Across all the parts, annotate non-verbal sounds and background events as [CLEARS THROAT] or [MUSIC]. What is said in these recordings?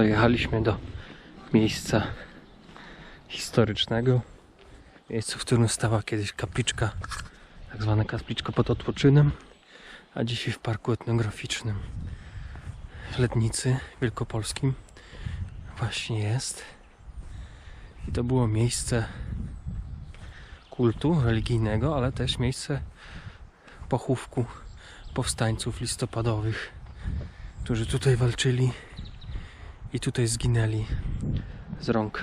Dojechaliśmy do miejsca historycznego. Miejscu, w którym stała kiedyś kapliczka, tak zwana kapliczka pod Otłoczynem, a dzisiaj w parku etnograficznym w Lednicy Wielkopolskim właśnie jest. I to było miejsce kultu religijnego, ale też miejsce pochówku powstańców listopadowych, którzy tutaj walczyli i tutaj zginęli z rąk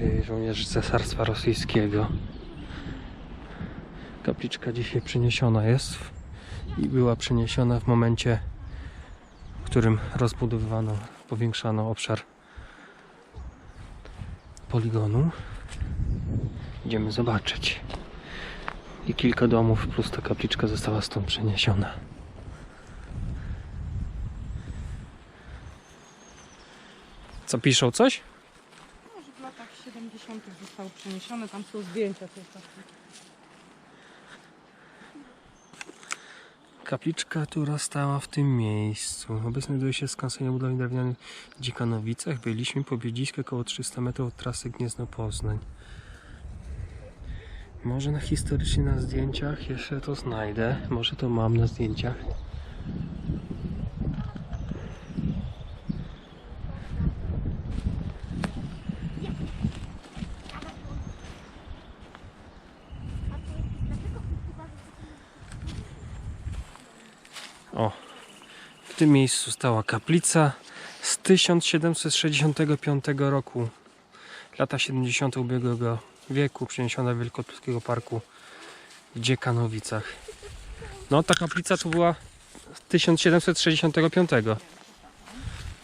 yy, żołnierzy Cesarstwa Rosyjskiego. Kapliczka dzisiaj przeniesiona jest i była przeniesiona w momencie, w którym rozbudowywano, powiększano obszar poligonu. Idziemy zobaczyć. I kilka domów plus ta kapliczka została stąd przeniesiona. Co piszą coś? Może w latach 70. zostało przeniesione, tam są zdjęcia takie. Kapliczka, która stała w tym miejscu. Obecnie znajduje się skansen budowli drewnianych w Dziekanowicach. Byliśmy po Biedzisko około 300 metrów od trasy Gniezno-Poznań. Może na historycznie na zdjęciach jeszcze to znajdę. Może to mam na zdjęciach. Tym miejscu stała kaplica z 1765 roku. Lata 70. ubiegłego wieku, przeniesiona do Wielkopolskiego Parku w Dziekanowicach. No, ta kaplica to była z 1765.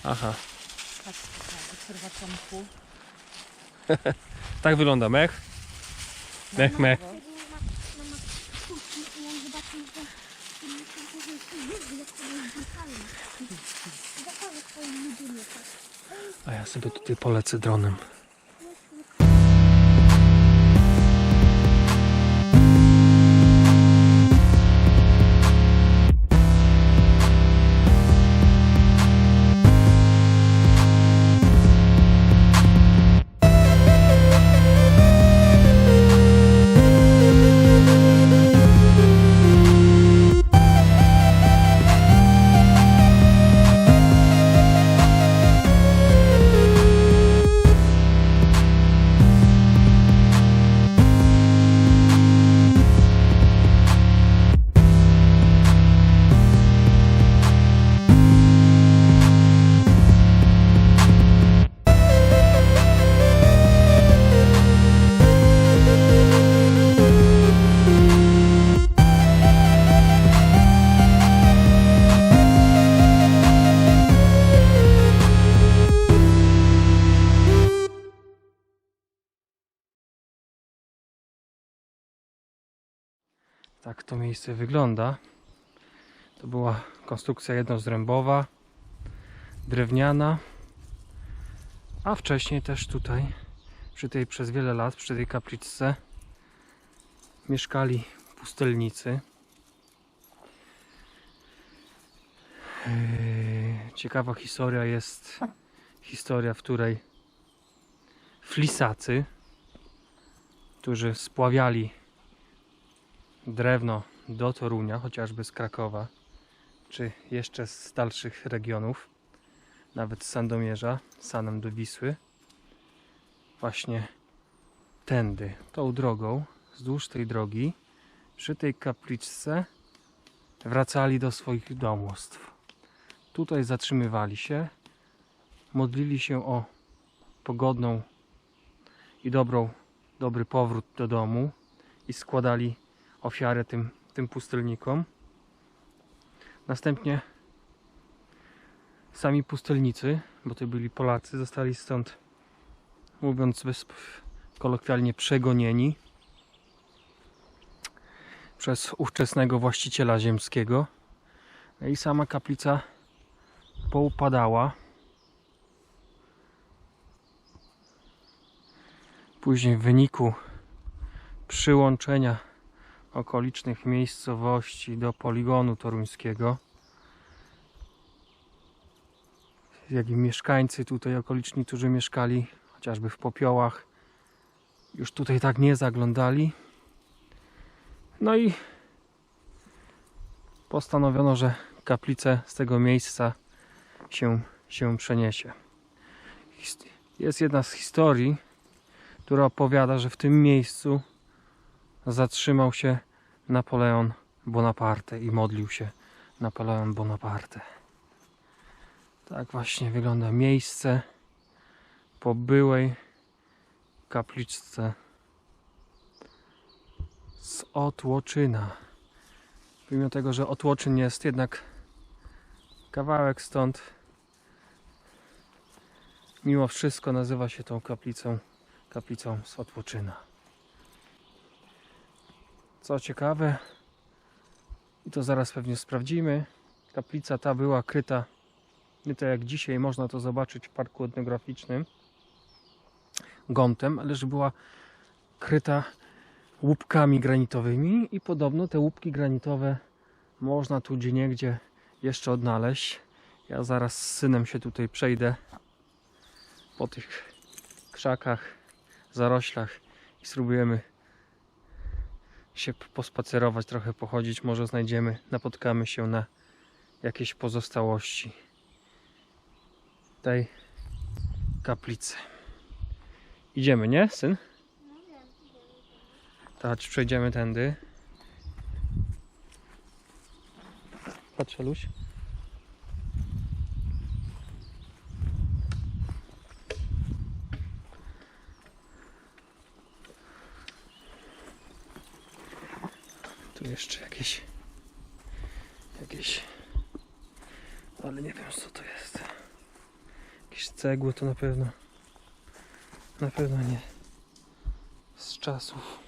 Aha, Tak, tak, tak wygląda mech. Mech, mech. A ja sobie tutaj polecę dronem. Tak to miejsce wygląda. To była konstrukcja jednozrębowa, drewniana, a wcześniej też tutaj, przy tej przez wiele lat, przy tej kapliczce mieszkali pustelnicy. Yy, Ciekawa historia jest historia, w której flisacy, którzy spławiali drewno do Torunia, chociażby z Krakowa, czy jeszcze z dalszych regionów, nawet z Sandomierza, Sanem do Wisły, właśnie tędy, tą drogą, wzdłuż tej drogi, przy tej kapliczce wracali do swoich domostw. Tutaj zatrzymywali się, modlili się o pogodną i dobrą, dobry powrót do domu i składali ofiarę tym, tym pustelnikom. Następnie sami pustelnicy, bo to byli Polacy, zostali stąd, mówiąc kolokwialnie, przegonieni przez ówczesnego właściciela ziemskiego. No I sama kaplica poupadała. Później w wyniku przyłączenia okolicznych miejscowości do poligonu toruńskiego jak i mieszkańcy tutaj okoliczni, którzy mieszkali chociażby w popiołach, już tutaj tak nie zaglądali. No i postanowiono, że kaplicę z tego miejsca się, się przeniesie. Jest jedna z historii, która opowiada, że w tym miejscu zatrzymał się Napoleon Bonaparte i modlił się Napoleon Bonaparte. Tak właśnie wygląda miejsce po byłej kapliczce z Otłoczyna. Pomimo tego, że Otłoczyn jest jednak kawałek stąd, mimo wszystko nazywa się tą kaplicą kaplicą z Otłoczyna. Co ciekawe, i to zaraz pewnie sprawdzimy, kaplica ta była kryta nie tak jak dzisiaj można to zobaczyć w parku etnograficznym gątem, ale że była kryta łupkami granitowymi i podobno te łupki granitowe można tu gdzieniegdzie jeszcze odnaleźć. Ja zaraz z synem się tutaj przejdę po tych krzakach, zaroślach i spróbujemy się pospacerować, trochę pochodzić. Może znajdziemy, napotkamy się na jakieś pozostałości tej kaplicy. Idziemy, nie, syn? Tak, przejdziemy tędy. Patrz, Luś. Tu jeszcze jakieś jakieś ale nie wiem co to jest. Jakieś cegły to na pewno na pewno nie z czasów.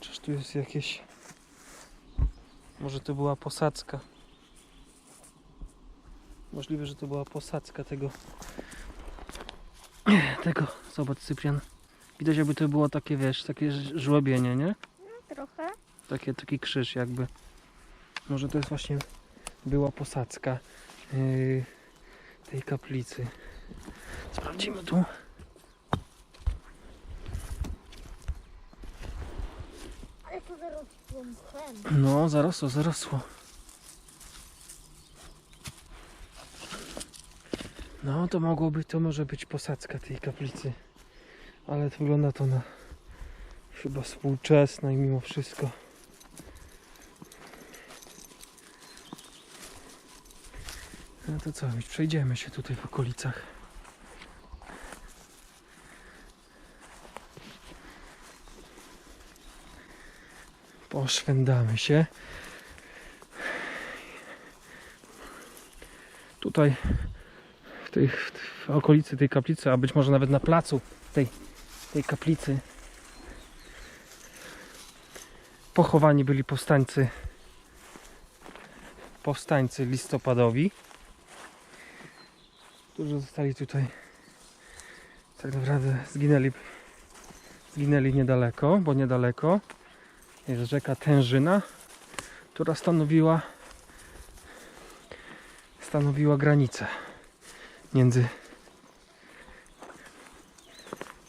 Czyż tu jest jakieś może to była posadzka. Możliwe, że to była posadzka tego [CLEARS THROAT] tego, zobacz Cyprian. Widać jakby to było takie, wiesz, takie żłobienie, nie? Trochę. Takie, taki krzyż jakby. Może to jest właśnie była posadzka yy, tej kaplicy. Sprawdzimy tu. Ale to zarosło mchem. No, zarosło, zarosło. No, to mogłoby, to może być posadzka tej kaplicy. Ale to wygląda to na chyba współczesne i mimo wszystko. No to co, robić? przejdziemy się tutaj w okolicach. Poszwędamy się. Tutaj w tej w okolicy tej kaplicy, a być może nawet na placu tej, tej kaplicy pochowani byli powstańcy powstańcy listopadowi którzy zostali tutaj tak naprawdę zginęli zginęli niedaleko, bo niedaleko jest rzeka Tężyna, która stanowiła stanowiła granicę między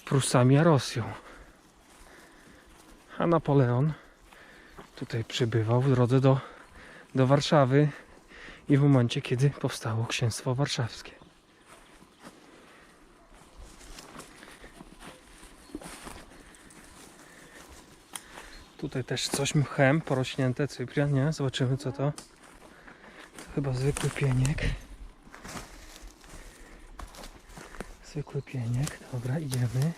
Prusami a Rosją. A Napoleon tutaj przybywał w drodze do, do Warszawy i w momencie, kiedy powstało księstwo warszawskie. Tutaj też coś mchem porośnięte, Cyprian, nie? Zobaczymy co to. To chyba zwykły pieniek. Zwykły pieniek. Dobra, idziemy.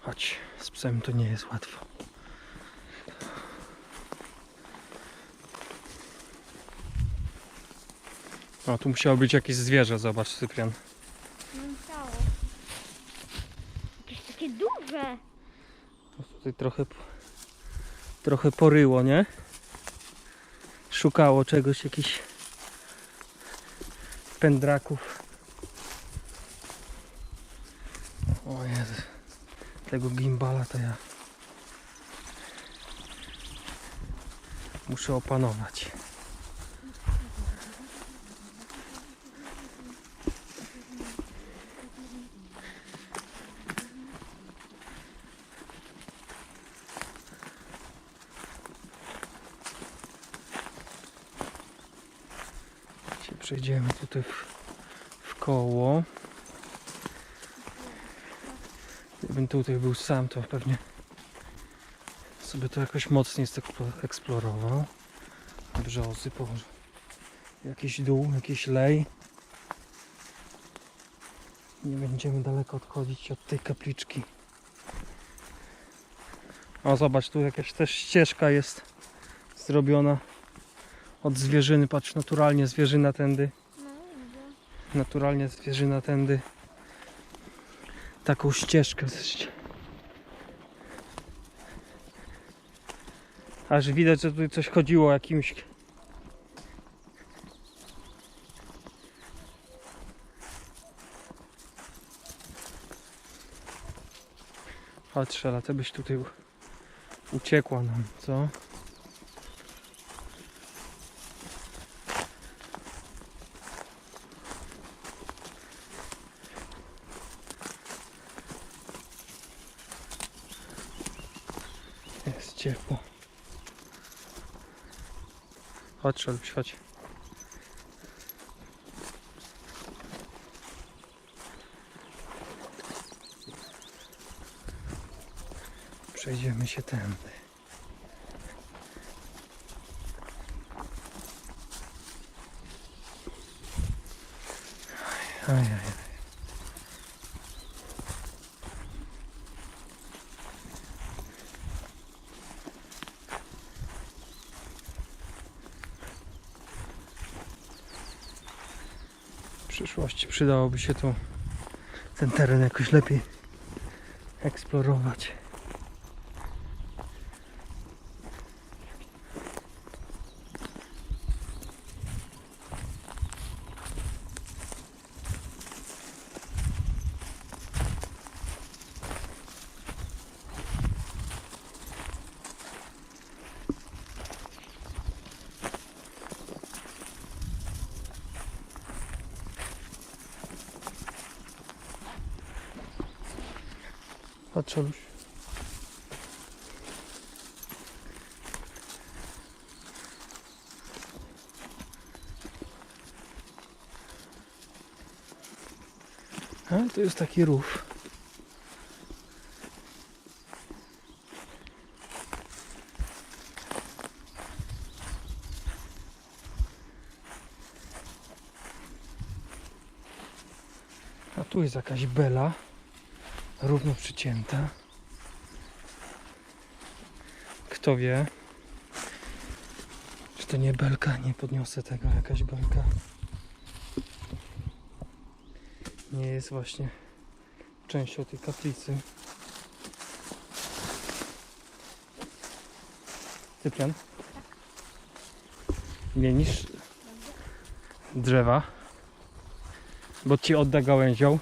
Chodź, z psem to nie jest łatwo. O, tu musiało być jakieś zwierzę, zobacz Cyprian. No musiało. Jakieś takie duże. Tutaj trochę, trochę poryło, nie? Szukało czegoś, jakichś pędraków. O Jezu, tego gimbala to ja muszę opanować. Przejdziemy tutaj w, w koło. Gdybym tutaj był sam, to pewnie sobie to jakoś mocniej eksplorował. Brzozy, położę. Jakiś dół, jakiś lej. Nie będziemy daleko odchodzić od tej kapliczki. O, zobacz, tu jakaś też ścieżka jest zrobiona od zwierzyny. Patrz, naturalnie zwierzyna tędy. Naturalnie zwierzyna tędy. Taką ścieżkę. Aż widać, że tutaj coś chodziło jakimś. Patrz, ale ty byś tutaj uciekła nam, co? Jest ciepło. Chodź, Szeluś, chodź. Przejdziemy się tędy. Aj, aj, aj. Przyszłości przydałoby się tu ten teren jakoś lepiej eksplorować. Chodź, Szeluś. A, tu jest taki rów. A tu jest jakaś bela równo przycięta. Kto wie, czy to nie belka? Nie podniosę tego, jakaś belka. Nie jest właśnie częścią tej kaplicy. Cyprian? Mienisz drzewa, bo ci odda gałęzią.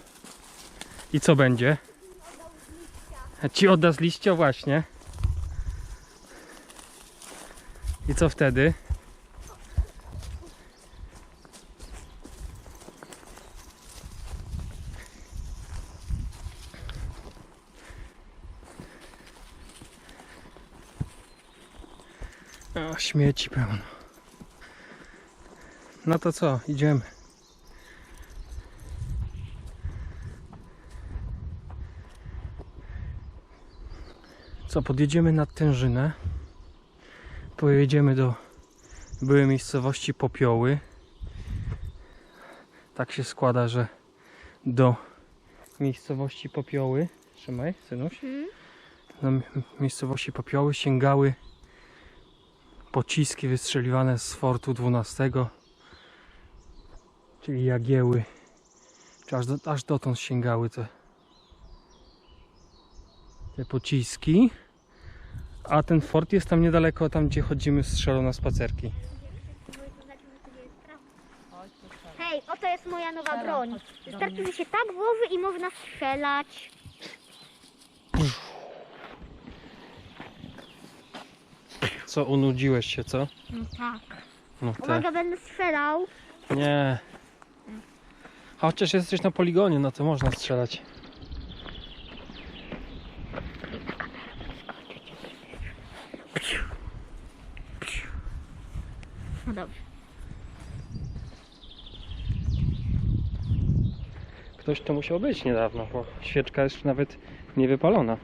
I co będzie? Ci odda z liścia właśnie. I co wtedy? O, śmieci pełno. No to co, idziemy. Co, podjedziemy nad Tężynę. Pojedziemy do byłej miejscowości Popioły. Tak się składa, że do miejscowości Popioły, trzymaj, synuś, Hmm? do mi- miejscowości Popioły sięgały pociski wystrzeliwane z Fortu 12, czyli Jagieły. Czy aż, do, aż dotąd sięgały te pociski. A ten fort jest tam niedaleko, tam gdzie chodzimy z Szelą na spacerki. Hej, oto jest moja nowa broń. Wystarczy, że się tak włoży i można strzelać. Co, unudziłeś się, co? No tak. No. Uwaga, będę strzelał. Nie. Chociaż jesteś na poligonie, no to można strzelać. No dobrze. Ktoś to musiał być niedawno, bo świeczka jest nawet niewypalona.